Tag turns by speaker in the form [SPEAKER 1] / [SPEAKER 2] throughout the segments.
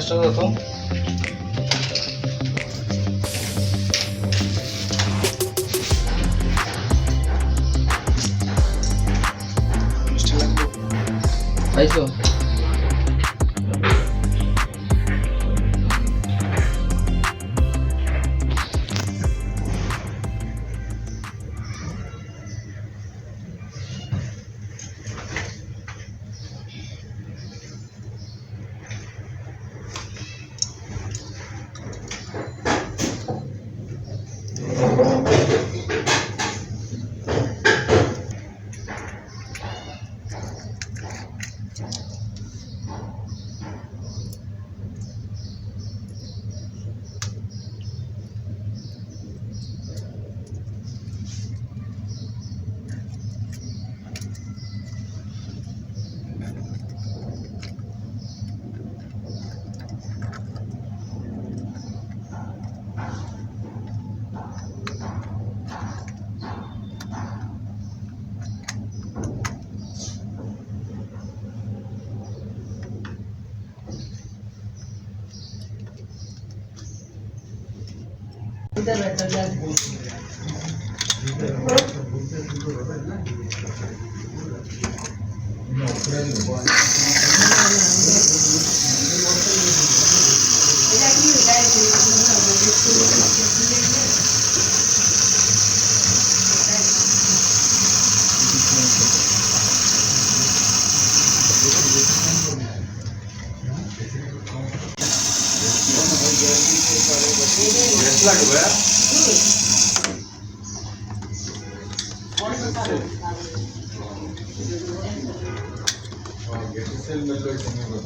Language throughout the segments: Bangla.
[SPEAKER 1] সেলেসটা তো? পাইছো? লাগবে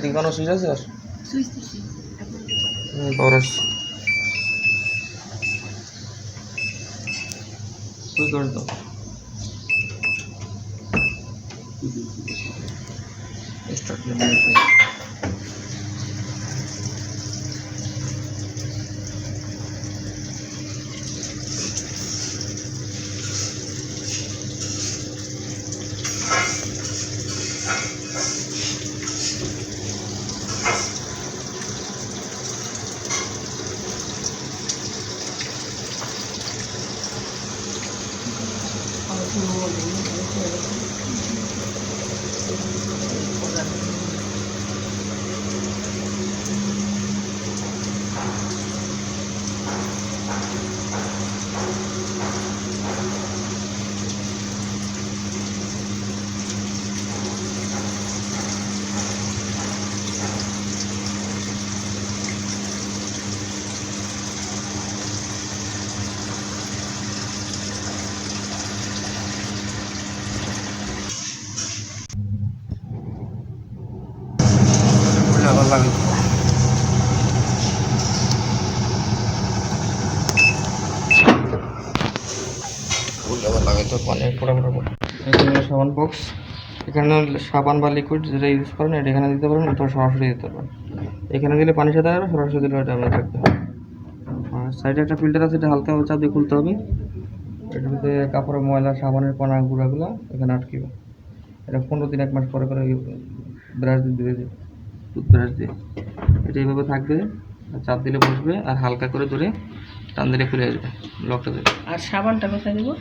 [SPEAKER 1] দাও স্টার্ট ভালো লাগে ভালো লাগে তো পানি পড়া পড়া এখানে হলো সাবান বক্স এখানে সাবান বা লিকুইড যেটা ইউজ করেন এটা এখানে দিতে পারেন অথবা সরাসরি দিতে পারেন। এখানে দিলে পানির সাথে যাবে সরাসরি দিলে ওটা আমরা থাকবে। আর সাইডে একটা ফিল্টার আছে এটা হালকা চাপ দিয়ে খুলতে হবে। এটার মধ্যে কাপড়ের ময়লা সাবানের কণা গুঁড়াগুলো এখানে আটকিবে। এটা পনেরো দিন এক মাস পরে করে ব্রাশ দিয়ে দিবে। টুথব্রাশ দিয়ে এটা এইভাবে থাকবে আর চাপ দিলে বসবে আর হালকা করে ধরে টান দিলে খুলে আসবে লকটা দেবে
[SPEAKER 2] আর সাবানটা কোথায় দেবো?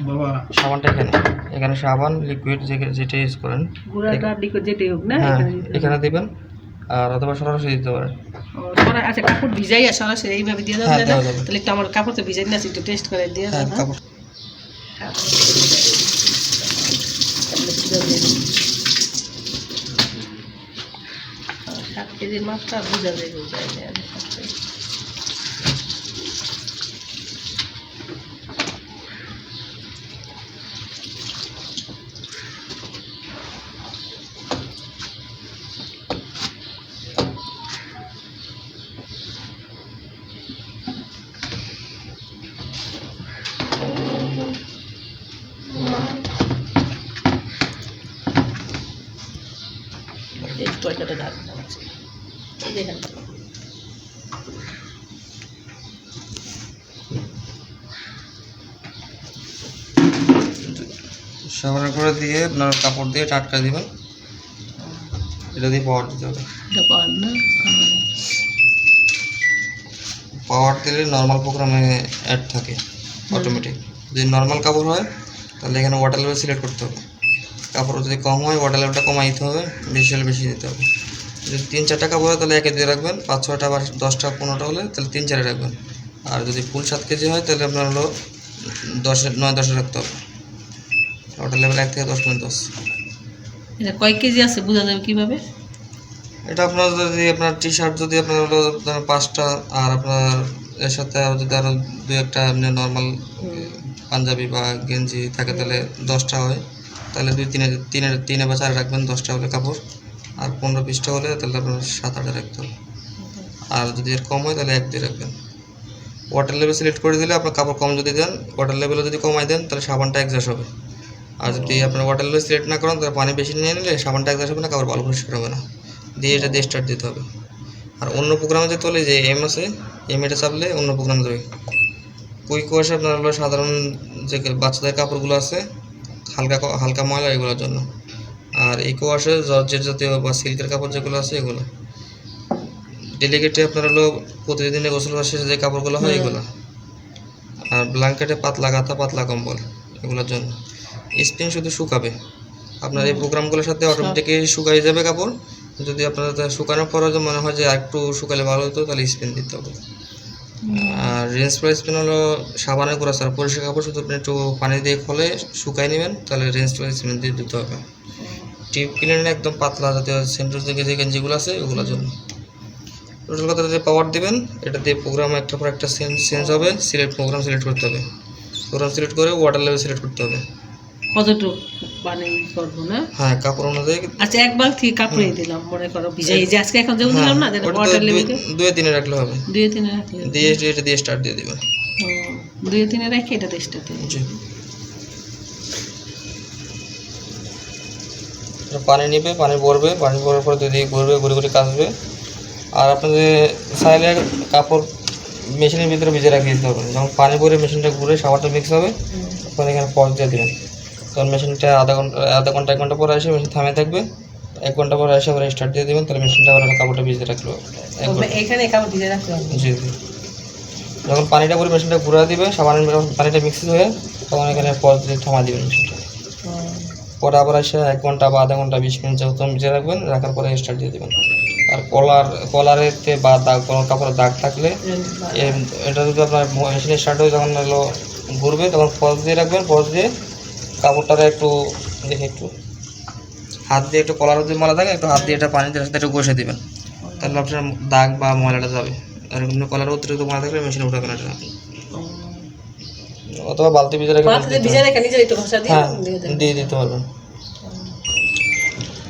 [SPEAKER 1] সাবানটা এখানে। এখানে সাবান লিকুইড যেটা ইউজ করেন।
[SPEAKER 2] গুঁড়াটা লিকুইড যেটাই হোক না
[SPEAKER 1] হ্যাঁ
[SPEAKER 2] এখানে
[SPEAKER 1] দিবেন। আর অথবা সরাসরি দিতে পারেন।
[SPEAKER 2] সরা- আচ্ছা কাপড় ভিজাই আর সরাসরি এইভাবে দিয়ে
[SPEAKER 1] হ্যাঁ? দেওয়া যাবে।
[SPEAKER 2] তাহলে একটু আমার কাপড় তো ভিজাই না একটু টেস্ট করে দিয়ে
[SPEAKER 1] হ্যাঁ কাপড়।
[SPEAKER 2] হ্যাঁ। তাহলে বুঝা যাবে। হ্যাঁ, সাত কেজির মাছটা বুঝা যায় বুঝা যায় আমি সাত কেজি। এই টয়টাটা ঢাক দেখেন।
[SPEAKER 1] সাবানের করে দিয়ে আপনার কাপড় দিয়ে টাটকা দিবেন। এটা দিয়ে পাওয়ার দিতে হবে। পাওয়ার দিলে নর্মাল প্রোগ্রামে অ্যাড থাকে অটোমেটিক যদি নর্মাল কাপড় হয় তাহলে এখানে ওয়াটার লেভেল সিলেক্ট করতে হবে। কাপড় যদি কম হয় ওয়াটার লেভেলটা কমাই দিতে হবে বেশি হলে বেশি দিতে হবে। যদি তিন চারটা কাপড় হয় তাহলে একে দিয়ে রাখবেন। পাঁচ ছয়টা বা দশটা পনেরোটা হলে তাহলে তিন চারে রাখবেন। আর যদি ফুল সাত কেজি হয় তাহলে আপনার হলো দশে নয় দশে রাখতে হবে। ওয়াটার লেভেল এক থেকে দশ পর্যন্ত আছে।
[SPEAKER 2] এটা কয় কেজি আছে বোঝা যাবে কীভাবে?
[SPEAKER 1] এটা আপনার যদি আপনার টি শার্ট যদি আপনার হলো পাঁচটা আর আপনার এর সাথে আরও যদি আরও দু একটা এমনি নর্মাল পাঞ্জাবি বা গেঞ্জি থাকে তাহলে দশটা হয়। তাহলে দুই তিনে তিনে তিনে বা চারে রাখবেন দশটা হলে কাপড়। আর পনেরো পিসটা হলে তাহলে আপনার সাত আটে রাখতে হবে আর যদি এর কম হয় তাহলে এক দিয়ে রাখবেন। ওয়াটার লেভেল সিলেক্ট করে দিলে আপনার কাপড় কম যদি দেন ওয়াটার লেভেলও যদি কমাই দেন, তাহলে সাবানটা একজাস্ট হবে। আর যদি আপনার ওয়াটার লেভেল সিলেক্ট না করেন, তাহলে পানি বেশি নিয়ে নিলে সাবানটা একজাস্ট হবে না, কাপড় ভালো পরিষ্কার হবে না। দিয়ে এটা দিয়ে স্টার্ট দিতে হবে। আর অন্য প্রোগ্রামে যে তোলে যে এম আছে এম এটা চাপলে অন্য প্রোগ্রাম দেবে কুইক ওয়াশ আপনার সাধারণ যে বাচ্চাদের কাপড়গুলো আছে, হালকা হালকা ময়লা এগুলোর জন্য। আর ইকো ওয়াশে জর্জের জাতীয় বা সিল্কের কাপড় যেগুলো আছে এগুলো। ডেলিকেটে আপনার হলো প্রতিদিনে গোসল করার শেষে যে কাপড়গুলো হয় এগুলো। আর ব্ল্যাঙ্কেটে পাতলা গাথা পাতলা কম্বল এগুলোর জন্য। স্পিন শুধু শুকাবে। আপনার এই প্রোগ্রামগুলোর সাথে অটোমেটিকই শুকাই যাবে কাপড়। যদি আপনার শুকানোর পরে মনে হয় যে একটু শুকালে ভালো হতো তাহলে স্পিন দিতে হবে। আর রেঞ্জ প্রাইস স্পিন হলো সাবানের গুঁড়া স্যার পরিষ্কার কাপড় শুধু আপনি একটু পানি দিয়ে খোলে শুকাই নেবেন তাহলে রেঞ্জ প্রাইস স্পিন দিয়ে দিতে হবে। টিপ কিনে একদম পাতলা জাতীয় সেন্টার থেকে যে গেঞ্জিগুলো আছে ওগুলোর জন্য। টোটাল কথা যে পাওয়ার দিবেন এটা দিয়ে প্রোগ্রাম একটা পর একটা চেঞ্জ হবে সিলেক্ট প্রোগ্রাম সিলেক্ট করতে হবে। প্রোগ্রাম সিলেক্ট করে ওয়াটার লেভেল সিলেক্ট করতে হবে।
[SPEAKER 2] কতটুকু পানি করব না?
[SPEAKER 1] হ্যাঁ কাপড় অনুযায়ী।
[SPEAKER 2] আচ্ছা এক বালতি কাপড়ে দিলাম মনে করো ভিজাই যে আজকে এখন যেমন দিলাম না যেটা
[SPEAKER 1] ওটা তো দুই-
[SPEAKER 2] লেভেলে
[SPEAKER 1] দুয়ে তিনে রাখলে হবে।
[SPEAKER 2] দুই তিনে রাখলে।
[SPEAKER 1] দিয়ে এটা দিয়ে স্টার্ট দিয়ে দিবেন।
[SPEAKER 2] দুই তিনে রেখে এটা দিই
[SPEAKER 1] জি। পানি নেবে পানি ভরবে পানি ভরার পরে যদি ঘুরবে ঘুরে ঘুরে কাচবে। আর আপনাদের সাইলে কাপড় মেশিনের ভিতরে ভিজে রাখিয়ে দিতে হবে। যখন পানি ভরে মেশিনটা ঘুরে সাবারটা মিক্স হবে তখন এখানে পজ দিয়ে দেবেন। তখন মেশিনটা আধা ঘণ্টা আধা ঘণ্টা এক ঘণ্টা পরে এসে মেশিন থামে থাকবে। এক ঘণ্টা পরে এসে আবার স্টার্ট দিয়ে দেবেন তাহলে মেশিনটা আবার কাপড়টা ভিজে রাখল। এক
[SPEAKER 2] এখানে কাপড় ভিজে রাখতে
[SPEAKER 1] জি জি। যখন পানিটা পুরো মেশিনটা ঘুরা দিবে সাবানের পানিটা মিক্স হয়ে তখন এখানে পজ দিয়ে থামা দিবেন মেশিনটা পরে আবার এসে এক ঘণ্টা বা আধা ঘণ্টা, বিশ মিনিট যত ভিজে রাখবেন, রাখার পরে স্টার্ট দিয়ে দেবেন। আর কলার, কলারেতে বা দাগ কোনো কাপড়ের দাগ থাকলে এটা যদি আপনার মেশিনে স্টার্ট হয়ে যখন হলো ঘুরবে, তখন পজ দিয়ে রাখবেন পজ দিয়ে কাপড়টারে একটু দেখে একটু হাত দিয়ে একটু কলার যদি ময়লা থাকে, একটু হাত দিয়ে এটা পানিতে সাথে একটু ঘষে দেবেন। তাহলে আপনার দাগ বা ময়লাটা যাবে। আর কলার অতিরিক্ত ময়লা থাকলে মেশিনে উঠাবেন এটা। অথবা বালতি ভিজে রেখে
[SPEAKER 2] পাত্রে ভিজে রেখে নিজে একটু ঘষা দিয়ে
[SPEAKER 1] হ্যাঁ
[SPEAKER 2] দিয়ে
[SPEAKER 1] দিয়ে দিতে পারবেন।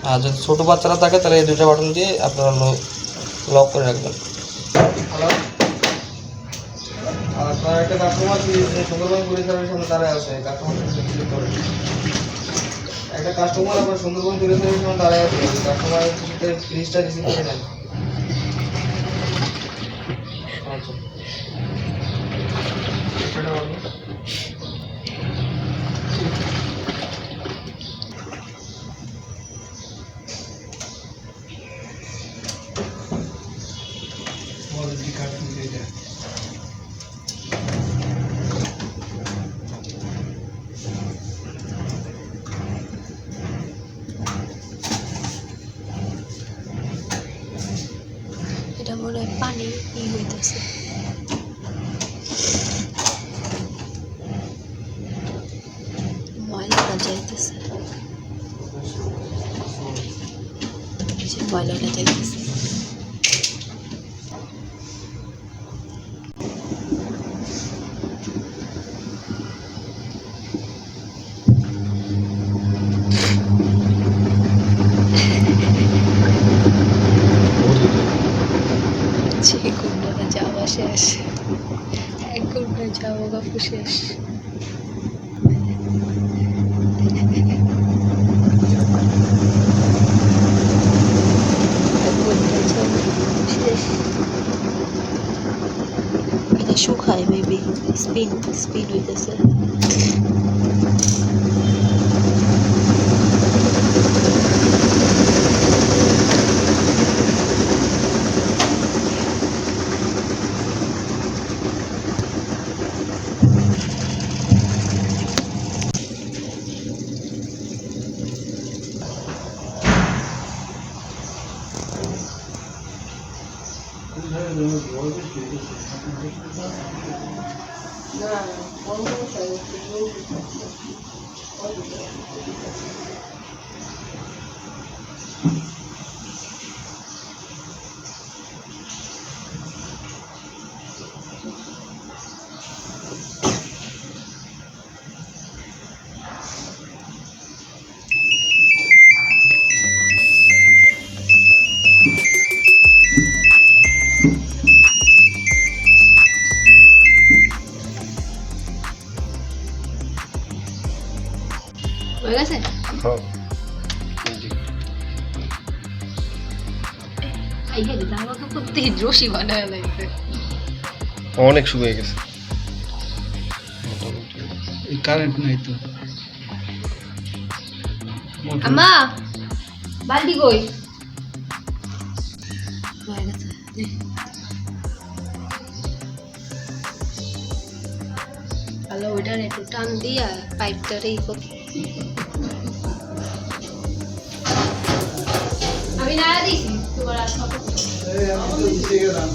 [SPEAKER 1] আর যদি ছোটো বাচ্চারা থাকে তাহলে এই দুটো বাটন দিয়ে আপনারা লক করে রাখবেন। আর আপনার একটা কাস্টমার সুন্দরবন পুলিশ সামনে দাঁড়ায় আছে কাস্টমার একটা কাস্টমার আপনার সুন্দরবন পুলিশ সামনে দাঁড়ায় আছে কাস্টমার ফ্রিজটা রিসিভ করে নেন। আচ্ছা। এটা বলুন।
[SPEAKER 3] পানি ই হইতেছে ময়লাটা যাইতেছে এই যে ময়লাটা যাইতেছে যে ঘন্টাটা যাওয়া শেষ এক ঘণ্টা যাওয়া গল্প শেষ এক ঘণ্টা যাওয়া শেষ এটা শুকায় মেবি স্পিন স্পিন হইতেছে
[SPEAKER 4] অনেক শুকিয়ে গেছে।
[SPEAKER 5] এই কারেন্ট নাই তো।
[SPEAKER 3] আম্মা বালতি কই? হয়ে ভালো ওইটার একটু টান দিয়া পাইপটারে ই কর। আমি না দিছি। তোমার আর কত
[SPEAKER 5] এই আমি তো দিতে গেলাম